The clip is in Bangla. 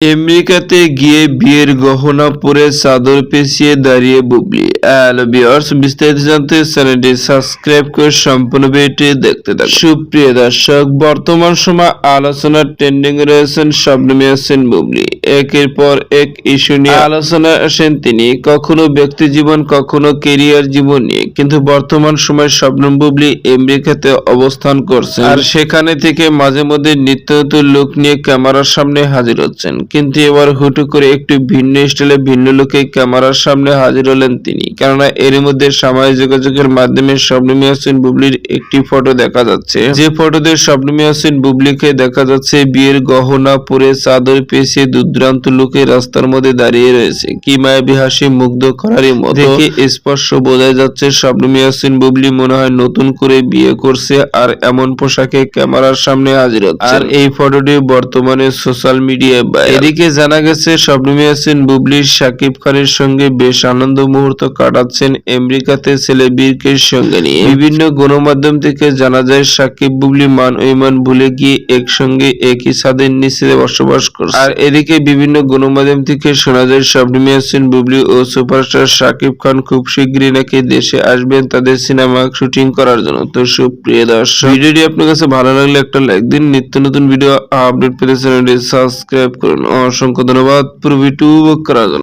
আমেরিকাতে গিয়ে বিয়ের গহনা পরে চাদর পেঁচিয়ে দাঁড়িয়ে বুবলি। বিস্তারিত জানতে চ্যানেলটি সাবস্ক্রাইব করে সম্পূর্ণ ভিডিওটি দেখতে থাকুন। সুপ্রিয় দর্শক, বর্তমান সময় আলোচনার ট্রেন্ডিং রয়েছেন শবনমী হোসেন বুবলি। একের পর এক ইস্যু নিয়ে আলোচনা আসেন তিনি। কখনো ব্যক্তি জীবন, কখনো কেরিয়ার জীবন নিয়ে। কিন্তু বর্তমান সময় শবনম বুবলি আমেরিকাতে অবস্থান করছেন। আর সেখানে থেকে মাঝে মধ্যে নিত্য নতুন লোক নিয়ে ক্যামেরার সামনে হাজির হচ্ছেন। কিন্তু এবার হুটু করে একটু ভিন্ন স্টাইলে ভিন্ন লোকে ক্যামেরার সামনে হাজির হলেন তিনি। কেননা এর মধ্যে সামাজিক যোগাযোগের মাধ্যমে শবনমী হোসেন বুবলির একটি ফটো দেখা যাচ্ছে। যে ফটোতে শবনমী হোসেন বুবলিকে দেখা যাচ্ছে বিয়ের গহনা পরে চাদর পেঁচিয়ে দুর্দান্ত লোকে রাস্তার মধ্যে দাঁড়িয়ে রয়েছে। কি মায়াবী হাসি মুগ্ধ করারই মতো স্পষ্ট বোঝা যাচ্ছে শবনমী হোসেন বুবলি মনে হয় নতুন করে বিয়ে করছে আর এমন পোশাকে ক্যামেরার সামনে হাজির হচ্ছে। আর এই ফটোটি বর্তমানে সোশ্যাল মিডিয়ায় এদিকে জানা গেছে, শবনমী হোসেন বুবলি, শাকিব খানের সঙ্গে বেশ আনন্দ মুহূর্ত কাটাচ্ছেন আমেরিকাতে ছেলে বীরকের সঙ্গে নিয়ে। বিভিন্ন গণমাধ্যম থেকে জানা যায় সাকিব বুবলি, মান ইমান ভুলে গিয়ে একসঙ্গে একই ছাদের নিচে বসবাস করছে। আর এদিকে বিভিন্ন গণমাধ্যম থেকে শোনা যায়, শবনমী হোসেন বুবলি ও সুপারস্টার সাকিব খান খুব শীঘ্রই নাকি দেশে আসবেন তাদের সিনেমা শুটিং করার জন্য। তো সুপ্রিয় দর্শক, ভিডিওটি আপনার কাছে ভালো লাগলে একটা লাইক দিন। নিত্য নতুন ভিডিও আপডেট পেতে চ্যানেলটি সাবস্ক্রাইব করুন। অসংখ্য ধন্যবাদ। পুরো ভিডিও করার জন্য